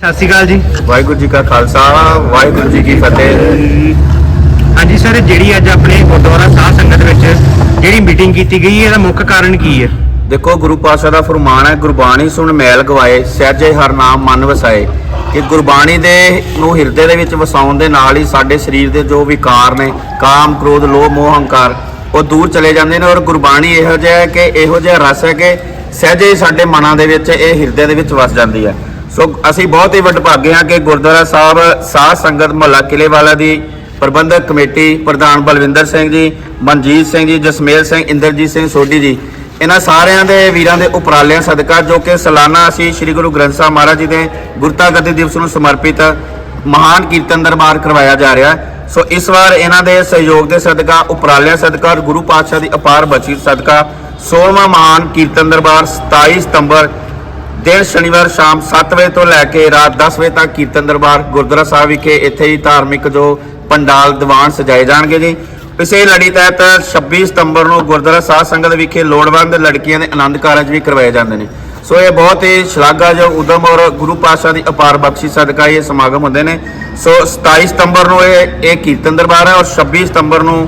ਸਤਿ ਸ਼੍ਰੀ ਅਕਾਲ ਜੀ। ਵਾਹਿਗੁਰੂ ਜੀ ਕਾ ਖਾਲਸਾ ਵਾਹਿਗੁਰੂ ਜੀ ਕੀ ਫਤਿਹ। ਹਾਂਜੀ ਸਰ ਜਿਹੜੀ ਅੱਜ ਆਪਣੇ ਗੁਰਦੁਆਰਾ ਸਾਧ ਸੰਗਤ ਵਿੱਚ ਜਿਹੜੀ ਮੀਟਿੰਗ ਕੀਤੀ ਗਈ ਹੈ ਇਹਦਾ ਮੁੱਖ ਕਾਰਨ ਕੀ ਹੈ? ਦੇਖੋ ਗੁਰੂ ਪਾਤਸ਼ਾਹ ਦਾ ਫਰਮਾਨ ਹੈ ਗੁਰਬਾਣੀ ਸੁਣ ਮੈਲ ਗਵਾਏ ਸਹਿਜੇ ਹਰ ਨਾਮ ਮਨ ਵਸਾਏ। ਕਿ ਗੁਰਬਾਣੀ ਦੇ ਨੂੰ ਹਿਰਦੇ ਦੇ ਵਿੱਚ ਵਸਾਉਣ ਦੇ ਨਾਲ ਹੀ ਸਾਡੇ ਸਰੀਰ ਦੇ ਜੋ ਵਿਕਾਰ ਨੇ ਕਾਮ ਕ੍ਰੋਧ ਲੋਭ ਮੋਹ ਹੰਕਾਰ ਉਹ ਦੂਰ ਚਲੇ ਜਾਂਦੇ ਨੇ ਔਰ ਗੁਰਬਾਣੀ ਇਹੋ ਜਿਹਾ ਹੈ ਕਿ ਇਹੋ ਜਿਹਾ ਰਸ ਹੈ ਕਿ ਸਹਿਜੇ ਸਾਡੇ ਮਨਾਂ ਦੇ ਵਿੱਚ ਇਹ ਹਿਰਦੇ ਦੇ ਵਿੱਚ ਵਸ ਜਾਂਦੀ ਹੈ। ਸੋ ਅਸੀਂ ਬਹੁਤ ਹੀ ਵਡਭਾਗੇ ਹਾਂ ਕਿ ਗੁਰਦੁਆਰਾ ਸਾਹਿਬ, ਸਾਧ ਸੰਗਤ ਮਹੱਲਾ ਕਿਲੇ ਵਾਲਾ ਦੀ ਪ੍ਰਬੰਧਕ ਕਮੇਟੀ ਪ੍ਰਧਾਨ ਬਲਵਿੰਦਰ ਸਿੰਘ ਜੀ, ਮਨਜੀਤ ਸਿੰਘ ਜੀ, ਜਸਮੇਲ ਸਿੰਘ, ਇੰਦਰਜੀਤ ਸਿੰਘ ਸੋਢੀ ਜੀ, ਇਹਨਾਂ ਸਾਰਿਆਂ ਦੇ ਵੀਰਾਂ ਦੇ ਉਪਰਾਲਿਆਂ ਸਦਕਾ ਜੋ ਕਿ ਸਾਲਾਨਾ ਅਸੀਂ ਸ੍ਰੀ ਗੁਰੂ ਗ੍ਰੰਥ ਸਾਹਿਬ ਮਹਾਰਾਜ ਜੀ ਦੇ ਗੁਰਤਾ ਗੱਦੀ ਦਿਵਸ ਨੂੰ ਸਮਰਪਿਤ ਮਹਾਨ ਕੀਰਤਨ ਦਰਬਾਰ ਕਰਵਾਇਆ ਜਾ ਰਿਹਾ ਸੋ ਇਸ ਵਾਰ ਇਹਨਾਂ ਦੇ ਸਹਿਯੋਗ ਦੇ ਸਦਕਾ, ਉਪਰਾਲਿਆਂ ਸਦਕਾ ਗੁਰੂ ਪਾਤਸ਼ਾਹ ਦੀ ਅਪਾਰ ਬਖਸ਼ਿਸ਼ ਸਦਕਾ 16ਵਾਂ ਮਹਾਨ ਕੀਰਤਨ ਦਰਬਾਰ 27 ਸਤੰਬਰ ਦਿਨ ਸ਼ਨੀਵਾਰ ਸ਼ਾਮ 7 ਵਜੇ ਤੋਂ ਲੈ ਕੇ ਰਾਤ 10 ਵਜੇ ਤੱਕ ਕੀਰਤਨ ਦਰਬਾਰ ਗੁਰਦੁਆਰਾ ਸਾਹਿਬ ਵਿਖੇ ਇੱਥੇ ਹੀ ਧਾਰਮਿਕ ਜੋ ਪੰਡਾਲ ਦੀਵਾਨ ਸਜਾਏ ਜਾਣਗੇ ਜੀ। ਇਸੇ ਲੜੀ ਤਹਿਤ 26 ਸਤੰਬਰ ਨੂੰ ਗੁਰਦੁਆਰਾ ਸਾਹਿਬ ਸੰਗਤ ਵਿਖੇ ਲੋੜਵੰਦ ਲੜਕੀਆਂ ਦੇ ਆਨੰਦ ਕਾਰਜ ਵੀ ਕਰਵਾਏ ਜਾਂਦੇ ਨੇ। ਸੋ ਇਹ ਬਹੁਤ ਹੀ ਸ਼ਲਾਘਾਯੋਗ, ਉਦਮ ਔਰ ਗੁਰੂ ਪਾਤਸ਼ਾਹ ਦੀ ਅਪਾਰ ਬਖਸ਼ਿਸ਼ ਸਦਕਾ ਇਹ ਸਮਾਗਮ ਹੁੰਦੇ ਨੇ। ਸੋ 27 ਸਤੰਬਰ ਨੂੰ ਇਹ ਇਹ ਕੀਰਤਨ ਦਰਬਾਰ ਹੈ ਔਰ 26 ਸਤੰਬਰ ਨੂੰ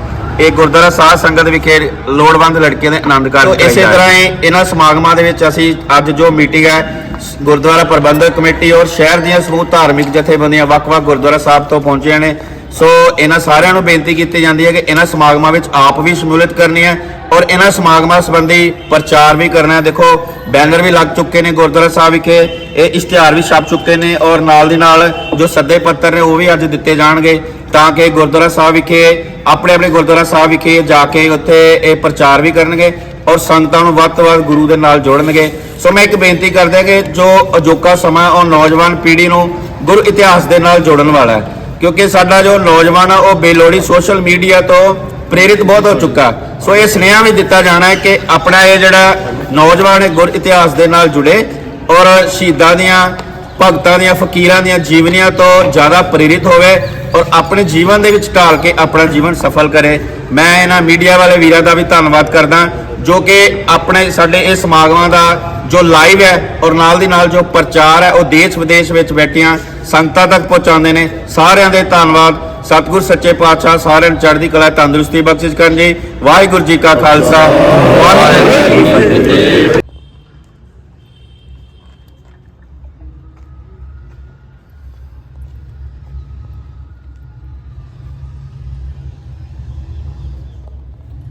ਇਹ ਗੁਰਦੁਆਰਾ ਸਾਹਿਬ ਸੰਗਤ ਵਿਖੇ ਲੋੜਵੰਦ ਲੜਕੀਆਂ ਦੇ ਆਨੰਦ ਕਾਰਜ ਇਸੇ ਤਰ੍ਹਾਂ ਹੀ ਇਹਨਾਂ ਸਮਾਗਮਾਂ ਦੇ ਵਿੱਚ ਅਸੀਂ ਅੱਜ ਜੋ ਮੀਟਿੰਗ ਹੈ ਗੁਰਦੁਆਰਾ ਪ੍ਰਬੰਧਕ ਕਮੇਟੀ ਔਰ ਸ਼ਹਿਰ ਦੀਆਂ ਸਮੂਹ ਧਾਰਮਿਕ ਜਥੇਬੰਦੀਆਂ ਵੱਖ-ਵੱਖ ਗੁਰਦੁਆਰਾ ਸਾਹਿਬ ਤੋਂ ਪਹੁੰਚੀਆਂ ਨੇ। ਸੋ ਇਹਨਾਂ ਸਾਰਿਆਂ ਨੂੰ ਬੇਨਤੀ ਕੀਤੀ ਜਾਂਦੀ ਹੈ ਕਿ ਇਹਨਾਂ ਸਮਾਗਮਾਂ ਵਿੱਚ ਆਪ ਵੀ ਸ਼ਮੂਲੀਅਤ ਕਰਨੀ ਹੈ ਔਰ ਇਹਨਾਂ ਸਮਾਗਮਾਂ ਸੰਬੰਧੀ ਪ੍ਰਚਾਰ ਵੀ ਕਰਨਾ ਹੈ। ਦੇਖੋ ਬੈਨਰ ਵੀ ਲੱਗ ਚੁੱਕੇ ਨੇ ਗੁਰਦੁਆਰਾ ਸਾਹਿਬ ਵਿਖੇ ਇਹ ਇਸ਼ਤਿਹਾਰ ਵੀ ਛਪ ਚੁੱਕੇ ਨੇ ਔਰ ਨਾਲ ਦੀ ਨਾਲ ਜੋ ਸੱਦੇ ਪੱਤਰ ਨੇ ਉਹ ਵੀ ਅੱਜ ਦਿੱਤੇ ਜਾਣਗੇ। ਤਾਂ ਕਿ ਗੁਰਦੁਆਰਾ ਸਾਹਿਬ ਵਿਖੇ, ਆਪਣੇ ਆਪਣੇ ਗੁਰਦੁਆਰਾ ਸਾਹਿਬ ਵਿਖੇ ਜਾ ਕੇ ਉੱਥੇ ਇਹ ਪ੍ਰਚਾਰ ਵੀ ਕਰਨਗੇ ਔਰ ਸੰਗਤਾਂ ਨੂੰ ਵੱਧ ਤੋਂ ਵੱਧ ਗੁਰੂ ਦੇ ਨਾਲ ਜੋੜਨਗੇ। ਸੋ ਮੈਂ ਇੱਕ ਬੇਨਤੀ ਕਰਦਾ ਕਿ ਜੋ ਅਜੋਕਾ ਸਮਾਂ ਉਹ ਨੌਜਵਾਨ ਪੀੜ੍ਹੀ ਨੂੰ ਗੁਰੂ ਇਤਿਹਾਸ ਦੇ ਨਾਲ ਜੋੜਨ ਵਾਲਾ ਹੈ। ਕਿਉਂਕਿ ਸਾਡਾ ਜੋ ਨੌਜਵਾਨ ਆ, ਉਹ ਬੇਲੋੜੀ ਸੋਸ਼ਲ ਮੀਡੀਆ ਤੋਂ ਪ੍ਰੇਰਿਤ ਬਹੁਤ ਹੋ ਚੁੱਕਾ ਸੋ ਇਹ ਸੁਨੇਹਾ ਵੀ ਦਿੱਤਾ ਜਾਣਾ ਹੈ ਕਿ ਆਪਣਾ ਇਹ ਜਿਹੜਾ ਨੌਜਵਾਨ ਹੈ, ਗੁਰ ਇਤਿਹਾਸ ਦੇ ਨਾਲ ਜੁੜੇ ਔਰ ਸ਼ਹੀਦਾਂ ਦੀਆਂ ਭਗਤਾਂ ਦੀਆਂ, ਫਕੀਰਾਂ ਦੀਆਂ ਜੀਵਨੀਆਂ ਤੋਂ ਜ਼ਿਆਦਾ ਪ੍ਰੇਰਿਤ ਹੋਵੇ ਔਰ ਆਪਣੇ ਜੀਵਨ ਦੇ ਵਿੱਚ ਢਾਲ ਕੇ ਆਪਣਾ ਜੀਵਨ ਸਫਲ ਕਰੇ। ਮੈਂ ਇਹਨਾਂ ਮੀਡੀਆ ਵਾਲੇ ਵੀਰਾਂ ਦਾ ਵੀ ਧੰਨਵਾਦ ਕਰਦਾ, ਜੋ ਕਿ ਆਪਣੇ ਸਾਡੇ ਇਹ ਸਮਾਗਮਾਂ ਦਾ ਜੋ ਲਾਈਵ ਹੈ ਔਰ ਨਾਲ ਦੀ ਨਾਲ ਜੋ ਪ੍ਰਚਾਰ ਹੈ, ਉਹ ਦੇਸ਼ ਵਿਦੇਸ਼ ਵਿੱਚ ਬੈਠੀਆਂ ਸੰਗਤਾਂ ਤੱਕ ਪਹੁੰਚਾਉਂਦੇ ਨੇ। ਸਾਰਿਆਂ ਦੇ ਧੰਨਵਾਦ। ਸਤਿਗੁਰ ਸੱਚੇ ਪਾਤਸ਼ਾਹ ਸਾਰਿਆਂ ਨੂੰ ਚੜ੍ਹਦੀ ਕਲਾ, ਤੰਦਰੁਸਤੀ ਬਖਸ਼ਿਸ਼ ਕਰਨ ਜੀ। ਵਾਹਿਗੁਰੂ ਜੀ ਕਾ ਖਾਲਸਾ। ਵਾਹਿਗੁਰੂ ਜੀ ਕੀ ਫਤਿਹ